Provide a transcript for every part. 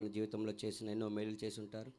మన జీవితంలో చేసిన ఎన్నో మేలు చేసి ఉంటారు.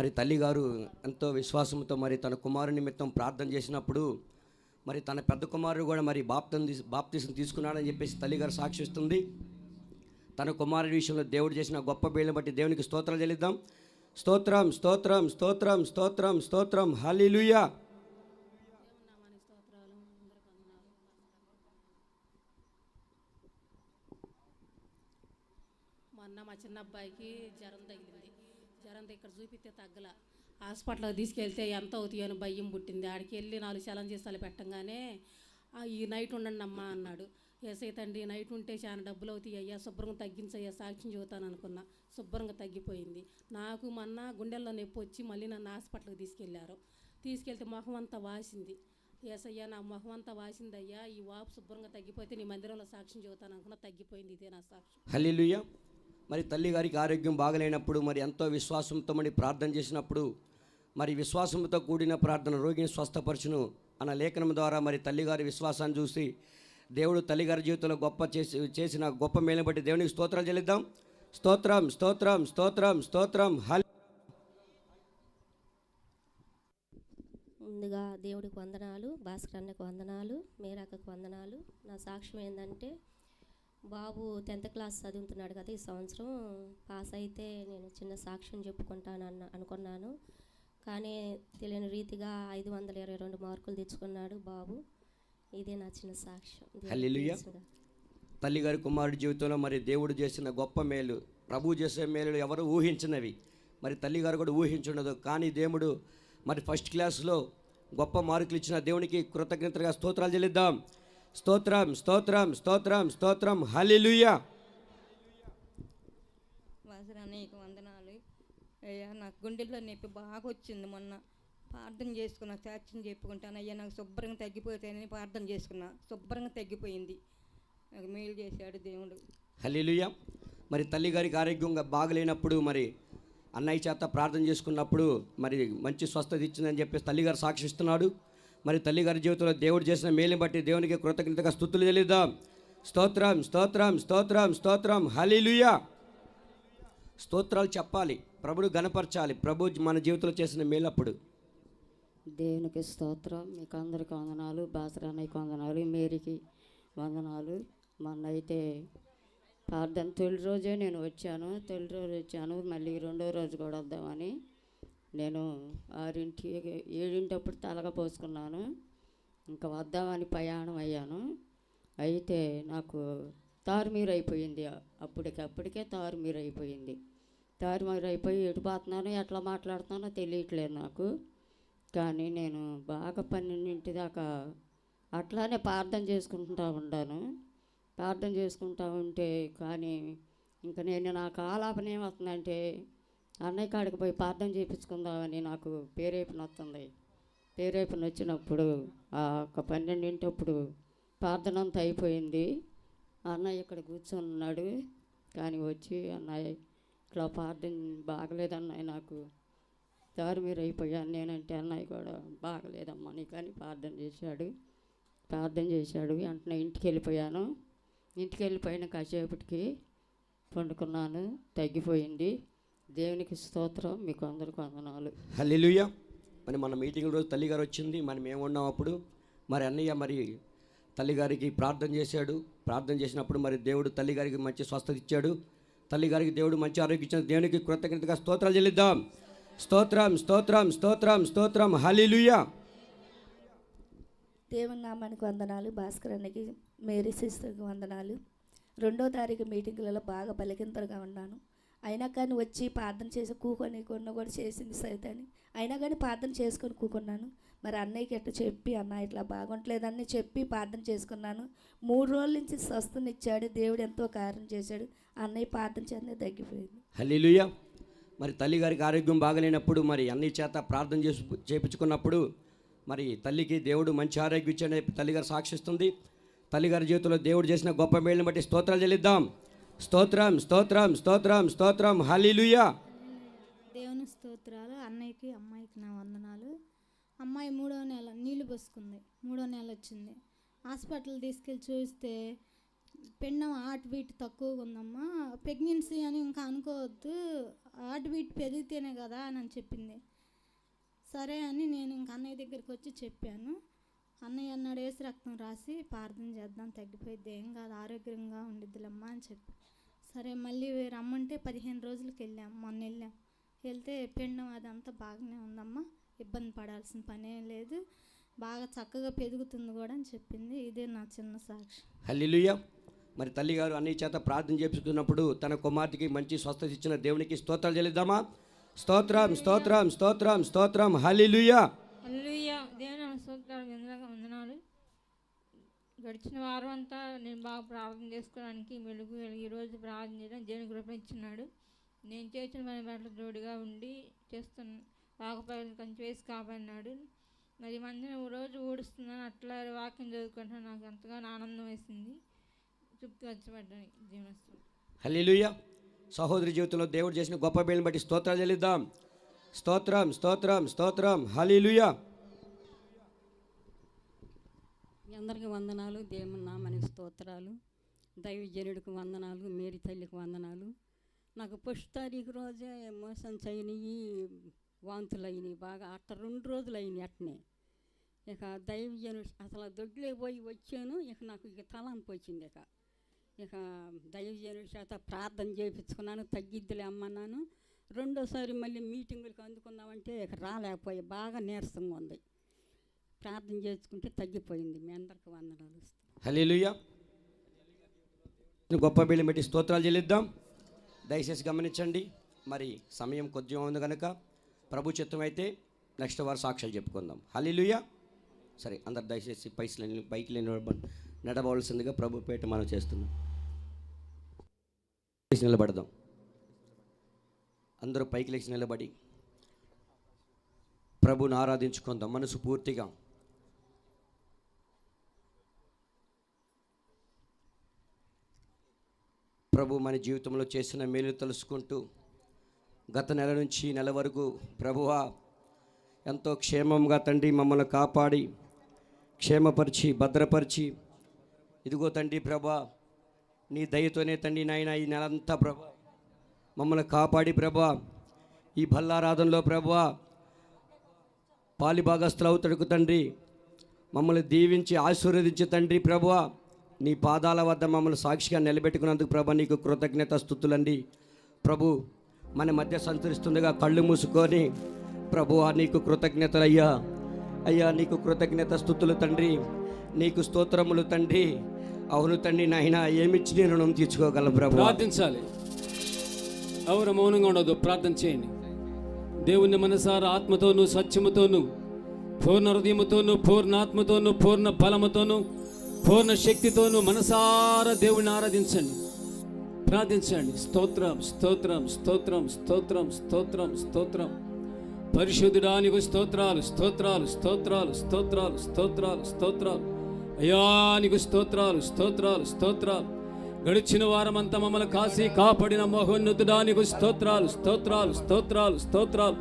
మరి తల్లిగారు ఎంతో విశ్వాసంతో మరి తన కుమారు నిమిత్తం ప్రార్థన చేసినప్పుడు మరి తన పెద్ద కుమారుడు కూడా మరి బాప్తం తీసు బాప్తీసం తీసుకున్నాడని చెప్పేసి తల్లిగారు సాక్షిస్తుంది. తన కుమారుడి విషయంలో దేవుడు చేసిన గొప్ప బేళ్ళని బట్టి దేవునికి స్తోత్రాలు చెల్లిద్దాం. స్తోత్రం స్తోత్రం స్తోత్రం స్తోత్రం స్తోత్రం. హల్లెలూయా. మొన్న మా చిన్న అబ్బాయికి జ్వరం అంతా ఇక్కడ చూపిస్తే తగ్గల. హాస్పిటల్కి తీసుకెళ్తే ఎంత అవుతాయో అని భయం పుట్టింది. ఆడికి వెళ్ళి నాలుగు చలంజీసాలు పెట్టంగానే ఈ నైట్ ఉండండి అమ్మా అన్నాడు. ఎస్ఐ తండ్రి నైట్ ఉంటే చాలా డబ్బులు అవుతాయి అయ్యా శుభ్రంగా తగ్గించయ్యా సాక్ష్యం చెబుతాను అనుకున్నా. శుభ్రంగా తగ్గిపోయింది. నాకు మొన్న గుండెల్లో నొప్పి వచ్చి మళ్ళీ నన్ను హాస్పిటల్కి తీసుకెళ్ళారు. తీసుకెళ్తే మొహం అంతా వాసింది. ఏసయ్యా నా మొహం అంతా వాసిందయ్యా ఈ వాపు శుభ్రంగా తగ్గిపోతే నీ మందిరంలో సాక్ష్యం చెబుతాను అనుకున్నా తగ్గిపోయింది ఇదే నా సాక్ష్యం. మరి తల్లి గారికి ఆరోగ్యం బాగలేనప్పుడు మరి ఎంతో విశ్వాసంతో మరి ప్రార్థన చేసినప్పుడు మరి విశ్వాసంతో కూడిన ప్రార్థన రోగిని స్వస్థపరచును అన్న లేఖనం ద్వారా మరి తల్లిగారి విశ్వాసాన్ని చూసి దేవుడు తల్లిగారి జీవితంలో గొప్ప చేసి చేసిన గొప్ప మేలు బట్టి దేవునికి స్తోత్రాలు చెల్లిద్దాం. స్తోత్రం స్తోత్రం స్తోత్రం స్తోత్రం హల్ ముందుగా దేవుడికి వందనాలు భాస్కర్ అన్నకు వందనాలు మేరాకకు వందనాలు. నా సాక్ష్యం ఏంటంటే బాబు టెన్త్ క్లాస్ చదువుతున్నాడు కదా ఈ సంవత్సరం. పాస్ అయితే నేను చిన్న సాక్ష్యం చెప్పుకుంటాను అన్న అనుకున్నాను. కానీ తెలియని రీతిగా ఐదు వందల ఇరవై రెండు మార్కులు తెచ్చుకున్నాడు బాబు. ఇదే నా చిన్న సాక్ష్యం. తల్లిగారి కుమారుడి జీవితంలో మరి దేవుడు చేసిన గొప్ప మేలు ప్రభు చేసే మేలు ఎవరు ఊహించినవి. మరి తల్లిగారు కూడా ఊహించుండదు. కానీ దేవుడు మరి ఫస్ట్ క్లాస్లో గొప్ప మార్కులు ఇచ్చిన దేవునికి కృతజ్ఞతగా స్తోత్రాలు చెల్లిద్దాం. స్తోత్రం స్తోత్రం స్తోత్రం స్తోత్రం. హల్లెలూయా. వాసరా నీకు వందనాలు. అయ్యా నాకు గుండెల్లో నొప్పి బాగా వచ్చింది మొన్న. ప్రార్థన చేసుకున్నా సాక్ష్యం చెప్పుకుంటాను. అయ్యా నాకు శుభ్రంగా తగ్గిపోతాయని ప్రార్థన చేసుకున్నా. శుభ్రంగా తగ్గిపోయింది. నాకు మేలు చేశాడు దేవుడు. హల్లెలూయా. మరి తల్లిగారికి ఆరోగ్యంగా బాగలేనప్పుడు మరి అన్నయ్య చేత ప్రార్థన చేసుకున్నప్పుడు మరి మంచి స్వస్థత ఇచ్చిందని చెప్పేసి తల్లిగారు సాక్షిస్తున్నాడు మరి తల్లిగారి జీవితంలో దేవుడు చేసిన మేలుని బట్టి దేవునికి కృతజ్ఞతగా స్థుతులు చెల్లిద్దాం. స్తోత్రం స్తోత్రం స్తోత్రం స్తోత్రం. హలీలుయా స్తోత్రాలు చెప్పాలి ప్రభుడు గణపరచాలి. ప్రభు మన జీవితంలో చేసిన మేలప్పుడు. దేవునికి స్తోత్రం మీకు అందరికి వందనాలు బాసరానికి వందనాలు మేరీకి వందనాలు. మొన్నైతే అయితే ప్రార్థన తొలి రోజే నేను వచ్చాను. తొలి రోజు వచ్చాను మళ్ళీ రెండో రోజు కూడా వద్దామని. నేను ఆరింటి ఏడింటప్పుడు తలగ పోసుకున్నాను. ఇంకా వద్దామని ప్రయాణం అయ్యాను. అయితే నాకు తారుమీరు అయిపోయింది అప్పటికప్పటికే తారుమీరు అయిపోయింది తారుమీరు అయిపోయి ఎటు పోతున్నానో ఎట్లా మాట్లాడుతున్నానో తెలియట్లేదు నాకు. కానీ నేను బాగా పన్నెండింటి దాకా అట్లానే ప్రార్థన చేసుకుంటూ ఉన్నాను ప్రార్థన చేసుకుంటూ ఉంటే కానీ ఇంకా నేను నా ఆలాపన ఏమవుతుందంటే అన్నయ్య కాడికి పోయి ప్రార్థన చేయించుకుందామని నాకు పేరేపన వస్తుంది. పేరేపన వచ్చినప్పుడు ఆ ఒక పన్నెండింటప్పుడు ప్రార్థన అంతా అయిపోయింది. అన్నయ్య ఇక్కడ కూర్చొని ఉన్నాడు కానీ వచ్చి అన్నయ్య ఇట్లా ప్రార్థన బాగలేదన్నయ్య నాకు. దారి మీరు అయిపోయాను నేనంటే అన్నయ్య కూడా బాగలేదమ్మా కానీ ప్రార్థన చేశాడు. ప్రార్థన చేశాడు. వెంటనే ఇంటికి వెళ్ళిపోయాను. ఇంటికి వెళ్ళిపోయిన కాసేపటికి పండుకున్నాను. తగ్గిపోయింది. దేవునికి స్తోత్రం మీకు అందరికి వందనాలు. హల్లెలూయా. మరి మన మీటింగ్ రోజు తల్లిగారు వచ్చింది మనం ఏమున్నాం అప్పుడు. మరి అన్నయ్య మరి తల్లిగారికి ప్రార్థన చేశాడు. ప్రార్థన చేసినప్పుడు మరి దేవుడు తల్లిగారికి మంచి స్వస్థత ఇచ్చాడు. తల్లిగారికి దేవుడు మంచి ఆరోగ్యం ఇచ్చిన దేవునికి కృతజ్ఞతగా స్తోత్రాలు చెల్లిద్దాం. స్తోత్రం స్తోత్రం స్తోత్రం స్తోత్రం. హల్లెలూయా. దేవుని నామానికి వందనాలు. భాస్కర్ అన్నకి మేరీ సిస్టర్కి వందనాలు. రెండో తారీఖు మీటింగులలో బాగా బలికింతలుగా ఉన్నాను. అయినా కానీ వచ్చి ప్రార్థన చేసి కూకొని కొన్న కూడా చేసింది సైతాన్ని అయినా కానీ ప్రార్థన చేసుకొని కూకున్నాను. మరి అన్నయ్యకి ఎట్లా చెప్పి అన్న ఇట్లా బాగుంటలేదని చెప్పి ప్రార్థన చేసుకున్నాను. మూడు రోజుల నుంచి స్వస్థనిచ్చాడు దేవుడు ఎంతో కార్యం చేశాడు. అన్నయ్య ప్రార్థన చేతనే తగ్గిపోయింది. హలీలుయ మరి తల్లిగారికి ఆరోగ్యం బాగలేనప్పుడు మరి అన్ని చేత ప్రార్థన చేసి చేపించుకున్నప్పుడు మరి తల్లికి దేవుడు మంచి ఆరోగ్యం ఇచ్చాడని తల్లిగారు సాక్షిస్తుంది. తల్లిగారి జీవితంలో దేవుడు చేసిన గొప్ప మేళ్ళని బట్టి స్తోత్రాలు చెల్లిద్దాం. స్తోత్రం స్తోత్రం స్తోత్రం స్తోత్రం. హల్లేలుయా. దేవుని స్తోత్రాలు అన్నయ్యకి అమ్మాయికి నా వందనాలు. అమ్మాయి మూడో నెల నీళ్ళు పోసుకుంది. మూడో నెల వచ్చింది. హాస్పిటల్ తీసుకెళ్ళి చూస్తే పెండం హార్ట్ బీట్ తక్కువగా ఉందమ్మా. ప్రెగ్నెన్సీ అని ఇంకా అనుకోవద్దు. హార్ట్ బీట్ పెరిగితేనే కదా అని చెప్పింది. సరే అని నేను ఇంక అన్నయ్య దగ్గరికి వచ్చి చెప్పాను. అన్నయ్య అన్నాడు వేసి రక్తం రాసి ప్రార్థన చేద్దాం తగ్గిపోయిద్ది ఏం కాదు ఆరోగ్యంగా ఉండిద్దిలమ్మా అని చెప్పి. సరే మళ్ళీ రమ్మంటే పదిహేను రోజులకి వెళ్ళాం మొన్న వెళ్ళాం. వెళ్తే పిండం అదంతా బాగానే ఉందమ్మా ఇబ్బంది పడాల్సిన పనేం లేదు బాగా చక్కగా పెరుగుతుంది కూడా అని చెప్పింది ఇదే నా చిన్న సాక్షి. హల్లిలుయ్య మరి తల్లిగారు అన్ని చేత ప్రార్థన చేపించుకున్నప్పుడు తన కుమార్తెకి మంచి స్వస్థత ఇచ్చిన దేవునికి స్తోత్రాలు చెల్లిద్దామా? స్తోత్రం స్తోత్రం స్తోత్రం స్తోత్రం హల్లేలుయా అల్లుయ్య దేవుని సూత్రాలు వినగా వందనాలు గడిచిన వారం అంతా నేను బాగా ప్రార్థన చేసుకోవడానికి మెలుగు వెలుగు ఈరోజు ప్రార్థన చేయడం దేవుని కృప ఇచ్చినాడు. నేను చేసిన పని బట్టలు తోడుగా ఉండి చేస్తున్న రాకపోయిన కొంచెం వేసి కాపాడినాడు. మరి మందిని రోజు ఊడుస్తున్నాను అట్లా వాక్యం చదువుకుంటున్నాను నాకు ఎంతగానో ఆనందం వేసింది. తృప్తి వచ్చబడ్డాను జీవనస్తు సహోదరి జీవితంలో దేవుడు చేసిన గొప్ప మేలుని బట్టి స్తోత్రాలు చెల్లిద్దాం. స్తోత్రం స్తోత్రం స్తోత్రం. హల్లేలుయా మీ అందరికీ వందనాలు. దేవుని నామనికి స్తోత్రాలు. దైవజనుడికి వందనాలు మేరీ తల్లికి వందనాలు. నాకు ఫస్ట్ తారీఖు రోజే మోషన్స్ అయినాయి వాంతులు అయినాయి బాగా అట్ట రెండు రోజులు అయినాయి అట్నే. ఇక దైవజనుడు అసలు దొడ్లే పోయి వచ్చాను. ఇక నాకు ఇక తలంపు వచ్చింది ఇక. ఇక దైవజనుడి చేత ప్రార్థన చేయించుకున్నాను తగ్గిద్దులే అమ్మన్నాను రెండోసారి మళ్ళీ మీటింగులకు అందుకుందామంటే ఇక రాలేకపోయి. బాగా నీరసంగా ఉంది. ప్రార్థన చేసుకుంటే తగ్గిపోయింది. మీ అందరికి వందనాలు హల్లేలుయా. గొప్ప బిల్లు పెట్టి స్తోత్రాలు చెల్లిద్దాం. దయచేసి గమనించండి. మరి సమయం కొద్దిగా ఉంది కనుక ప్రభు చిత్తం అయితే నెక్స్ట్ వారు సాక్ష్యాలు చెప్పుకుందాం. హల్లేలుయా. సరే అందరు దయచేసి పైసలు పైకి లేని నడవలసిందిగా ప్రభు పేట మనం చేస్తున్నాం. నిలబడదాం. అందరూ పైకి లేచి నిలబడి ప్రభుని ఆరాధించుకుందాం. మనసు పూర్తిగా ప్రభు మన జీవితంలో చేసిన మేలు తెలుసుకుంటూ గత నెల నుంచి నెల వరకు ప్రభువా ఎంతో క్షేమంగా తండ్రి మమ్మల్ని కాపాడి క్షేమపరిచి భద్రపరిచి. ఇదిగో తండ్రి ప్రభా నీ దయతోనే తండ్రి నాయన ఈ నెలంతా ప్రభా మమ్మల్ని కాపాడి ప్రభా. ఈ భల్లారాధనలో ప్రభా పాలిభాగస్తులు తడుకు తండ్రి. మమ్మల్ని దీవించి ఆశీర్వదించి తండ్రి ప్రభువా నీ పాదాల వద్ద మమ్మల్ని సాక్షిగా నిలబెట్టుకున్నందుకు ప్రభా నీకు కృతజ్ఞత స్థుతులండి. ప్రభు మన మధ్య సంచరిస్తుండగా కళ్ళు మూసుకొని ప్రభు నీకు కృతజ్ఞతలు అయ్యా అయ్యా నీకు కృతజ్ఞత స్థుతులు తండ్రి. నీకు స్తోత్రములు తండ్రి. అవును తండ్రి నాయన ఏమిచ్చి నేను రుణం తీర్చుకోగలను ప్రభు? ప్రార్థించాలి. ఎవరు మౌనంగా ఉండదు ప్రార్థన చేయండి. దేవుని మనసార ఆత్మతోనూ సత్యముతోను పూర్ణ హృదయముతోనూ పూర్ణాత్మతోనూ పూర్ణ బలముతోను పూర్ణ శక్తితోను మనసార దేవుని ఆరాధించండి. ప్రార్థించండి. స్తోత్రం స్తోత్రం స్తోత్రం స్తోత్రం స్తోత్రం స్తోత్రం. పరిశుద్ధుడానికి స్తోత్రాలు స్తోత్రాలు స్తోత్రాలు స్తోత్రాలు స్తోత్రాలు స్తోత్రాలు. అయానికి స్తోత్రాలు స్తోత్రాలు స్తోత్రాలు. గడిచిన వారమంతా మమ్మల్ని కాసి కాపాడిన మోహోన్నతుడానికి స్తోత్రాలు స్తోత్రాలు స్తోత్రాలు స్తోత్రాలు.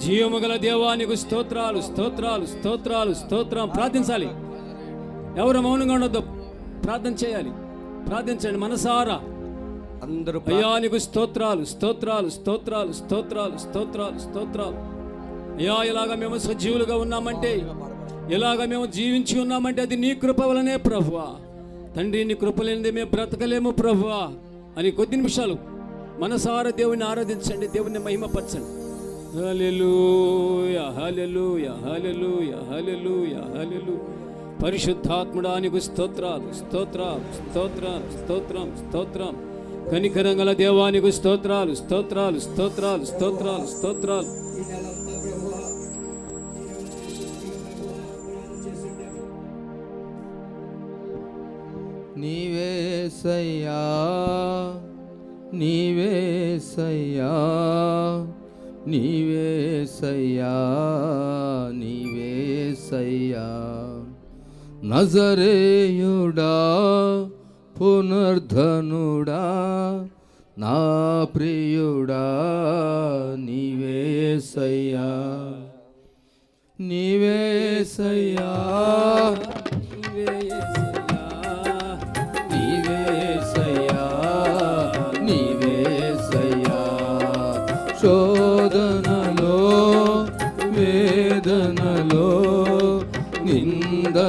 జీవము గల దేవానికి స్తోత్రాలు స్తోత్రాలు స్తోత్రాలు స్తోత్రం. ప్రార్థించాలి. ఎవరు మౌనంగా ఉండొద్దు. ప్రార్థన చేయాలి. ప్రార్థించండి మనసారా. అందరూ అయానికి స్తోత్రాలు స్తోత్రాలు స్తోత్రాలు స్తోత్రాలు స్తోత్రాలు స్తోత్రాలు. అయ్యా ఇలాగ మేము సజీవులుగా ఉన్నామంటే ఇలాగ మేము జీవించి ఉన్నామంటే అది నీ కృప వలనే ప్రభువా. తండ్రి నీ కృప లేనిది మేము బ్రతకలేము ప్రభువా. అని కొద్ది నిమిషాలు మనసార దేవుని ఆరాధించండి దేవుని మహిమపరచండి. హల్లెలూయా హల్లెలూయా హల్లెలూయా హల్లెలూయా హల్లెలూయా. పరిశుద్ధాత్ముడానికి స్తోత్రాలు స్తోత్రాలు స్తోత్రం స్తోత్రం. స్తోత్రం కనికరంగల దేవానికి స్తోత్రాలు స్తోత్రాలు స్తోత్రాలు స్తోత్రాలు స్తోత్రాలు. నీవేసయ్యా నీవేసయ్యా నీవేసయ్యా నీవేసయ్యా నజరేయుడా పునర్ధనుడా నా ప్రియుడా నీవేసయ్యా నీవేసయ్యా నీవేసయ్యా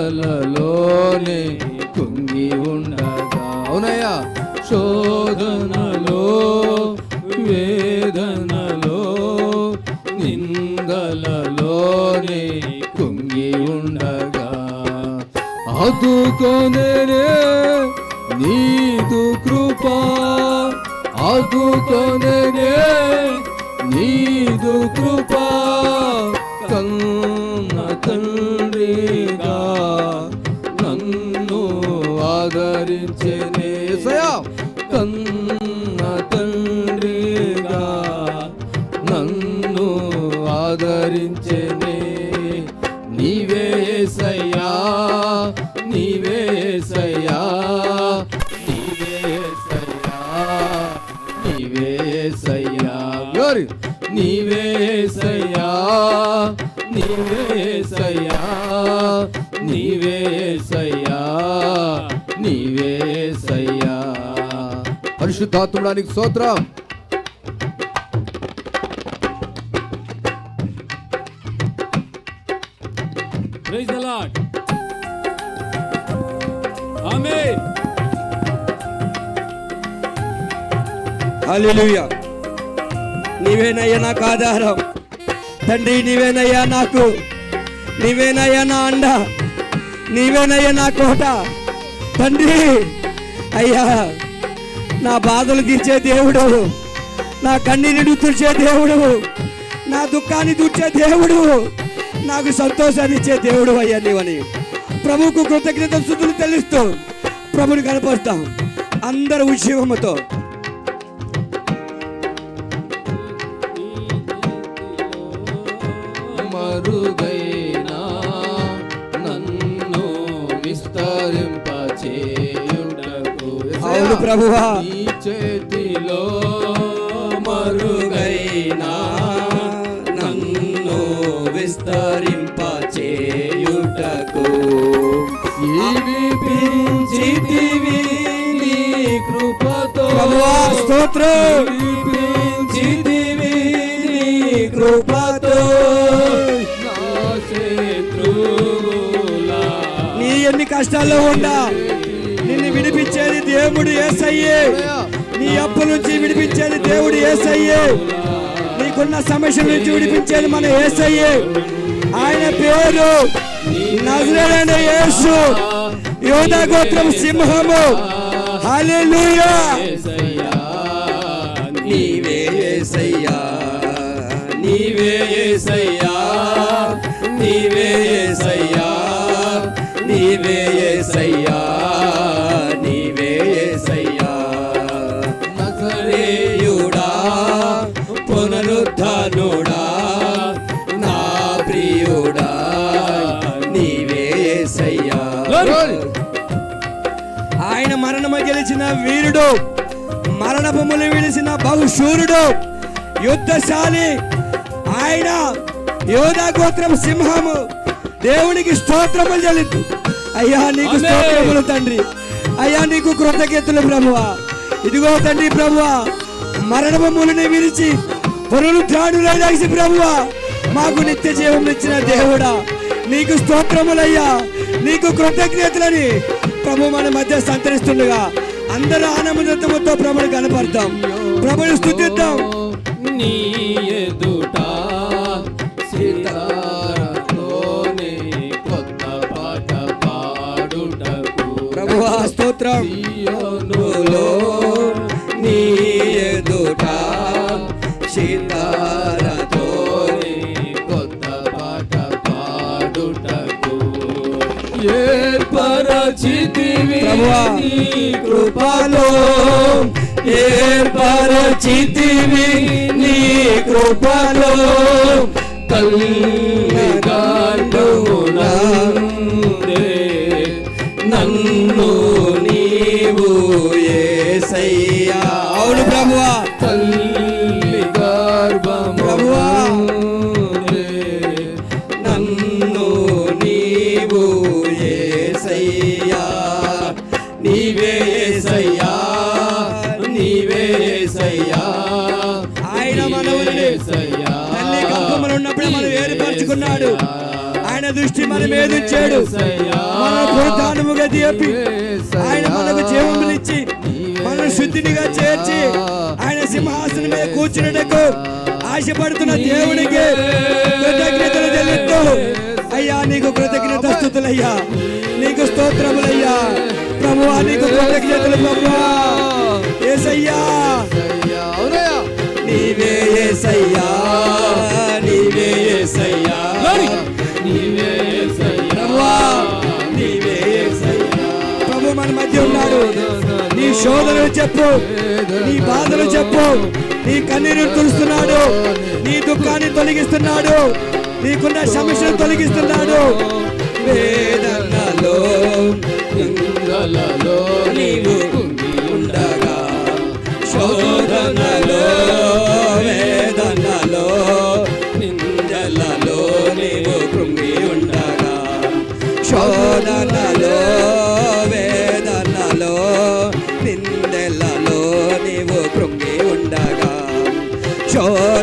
నిందలలోనే కుంగి ఉండగా. అవునయ్యా శోధనలో వేదనలో నిందలలోనే కుంగి ఉండగా. ఆదుకొనేనే నీదు కృపా ఆదుకొనేనే నీదు కృపా కన్న తండ్రిగా ఆదరించేనే కన్న తండ్రిగా నన్ను పరిశుద్ధాత్మడానికి స్తోత్రం. ప్రైజ్ ద లార్డ్ ఆమేన్ హల్లెలూయా నీవేనయ్యా నాకు ఆధారం. తండ్రి నీవేనయ్యా నాకు. నీవేనయ్యా నా అండ. నీవేనయ్యా నా కోట. తండ్రి అయ్యా. నా బాధలు తీర్చే దేవుడు. నా కన్నీని తుడిచే దేవుడు. నా దుఃఖాన్ని తుడిచే దేవుడు. నాకు సంతోషాన్ని ఇచ్చే దేవుడు అయ్యా నీవని. ప్రభువుకు కృతజ్ఞత శుద్ధులు తెలుస్తూ ప్రభుని కనపరుస్తాం. అందరు ఉద్యమముతో మరుగై అవును ప్రభువా. నీ చేతిలో మరుగైనా నన్ను విస్తరింప చేయుటకు జీవిపించితివి నీ కృపతో. ప్రభువా స్తోత్రం. జీవిపించితివి నీ కృపతో. నా ఎన్ని కష్టాల్లో ఉండా. దేవుడు ఏసయ్యే. నీ అప్పు నుంచి విడిపించేది దేవుడు ఏసయ్యే. నీకున్న సమస్యల నుంచి విడిపించేది మన ఏసయ్యే. ఆయన పేరు నజరేడైన యేసు. యోధ గోత్రం సింహము. హల్లెలూయా. నీవే ఏసయ్యా. నీవే ఏసయ్యా. నీవే ఏసయ్యా. నీవే ఏసయ్యా. వీరుడు మరణభూములు విలిసిన బహుశూరుడు యుద్ధశాలి ఆయన యోధా గోత్రం సింహము. దేవునికి స్తోత్రములు చెల్లిద్దు అయ్యా నీకు. స్తోత్రములు తండ్రి. అయ్యా నీకు కృతజ్ఞతలు ప్రభువా. ఇదిగో తండ్రి ప్రభువా మరణభూములని విరిచి పునరుద్ధాడులైసి ప్రభువా మాకు నిత్య జీవం ఇచ్చిన దేవుడా. నీకు స్తోత్రములయ్యా నీకు కృతజ్ఞతలని ప్రభు మన మధ్య సంతరిస్తుండగా. అందరూ ఆనందముతో ప్రభుని కనపడతాం ప్రభుని స్థుతిద్దాం. నీ ఎదుట ప్రభువా స్తోత్రం. ఏర్పరచితివి. నీ కృపలో. ఏర్పరచితివి నీ కృపలో. తల్లి నన్ను నీవు ఏసయ్యా. అవును ప్రభువా. ఆయన ఏసయ్యా. తల్లి గర్భమున ఉన్నప్పుడే మనం ఏర్పరచుకున్నాడు. ఆయన దృష్టి మన మీద పురుతానుముగా తీపి ఆయన మనకు జీవమునిచ్చి మన శుద్ధినిగా చేర్చి ఆయన సింహాసనం మీద కూర్చున్నటకు ఆశపడుతున్న దేవునికి కృతజ్ఞతలు చెల్లిస్తూ అయ్యా నీకు కృతజ్ఞత స్థుతులయ్యా. నీకు స్తోత్రములయ్యా. ప్రభువా నీకు కృతజ్ఞతలు ప్రభువా. ఏసయ్యా. శోధనలు చెప్పు. నీ బాధలు చెప్పు. నీ కన్నీరు తుడుస్తున్నాడు. నీ దుఃఖాన్ని తొలగిస్తున్నాడు. నీకున్న సమస్యను తొలగిస్తున్నాడు. వేదనలో నిందలలో నీవు ఉండగా శోధనలో వేదనలో నిందలలో నీవు కృంగి ఉండగా శోధనలో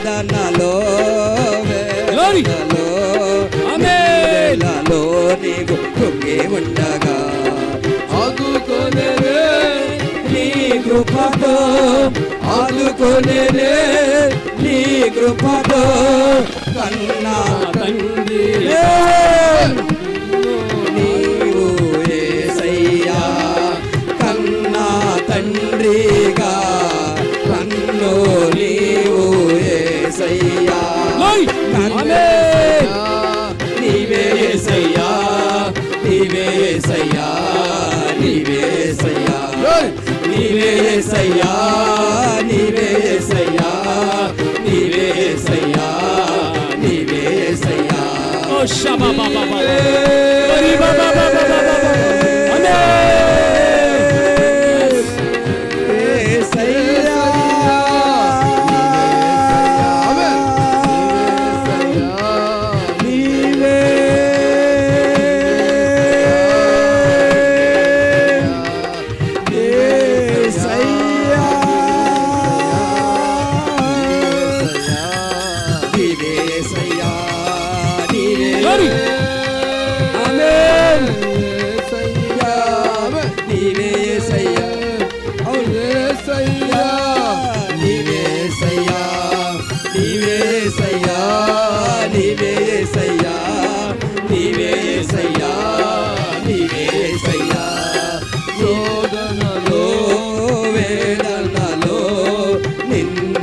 వేదనలో ఆమేన్. నిందెలలో నీవు కృంగి ఉండగా. ఆదుకొనేరే నీ కృపతో ఆదుకొనేనే నీ కృపతో కన్నా తండ్రి. ఏసయ్యా. నీవే ఏసయ్యా. నీవే ఏసయ్యా. నీవే ఏసయ్యా. నీవే ఏసయ్యా. నీవే ఏసయ్యా. నీవే ఏసయ్యా. నీవే ఏసయ్యా. Oh, shabba, ba, ba, ba, ba. Bari, ba,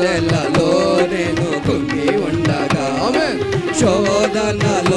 నిందలలో నేను కుంగి ఉండగా శోధనలో